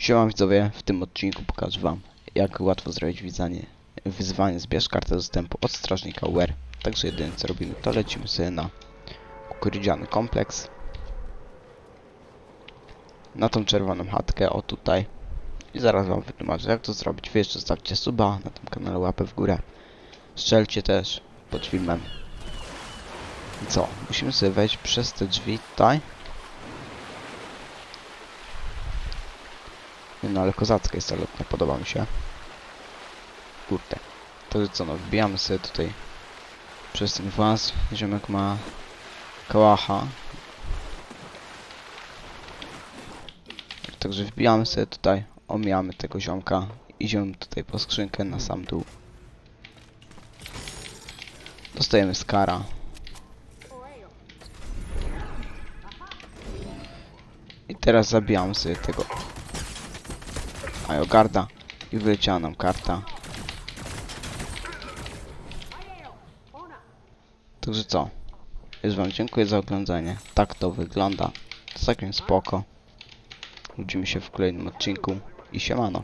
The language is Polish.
Siema widzowie, w tym odcinku pokażę wam jak łatwo zrobić wyzwanie, wyzwanie zbierz kartę dostępu od strażnika UR. Także jedyne co robimy to lecimy sobie na kukurydziany kompleks. Na tą czerwoną chatkę, o tutaj. I zaraz wam wytłumaczę jak to zrobić. Wy jeszcze zostawcie suba na tym kanale, łapę w górę. Strzelcie też pod filmem. I co? Musimy sobie wejść przez te drzwi tutaj. No, ale kozacka jest ta podoba mi się. Kurde. To co no, wbijamy sobie tutaj przez ten włas. Ziomek ma kałacha. Także wbijamy sobie tutaj, omijamy tego ziomka. Idziemy tutaj po skrzynkę na sam dół. Dostajemy skara. I teraz zabijamy sobie tego Ajogarda i wyleciała nam karta. Także co? Już wam dziękuję za oglądanie. Tak to wygląda. Całkiem spoko. Widzimy się w kolejnym odcinku i siemano.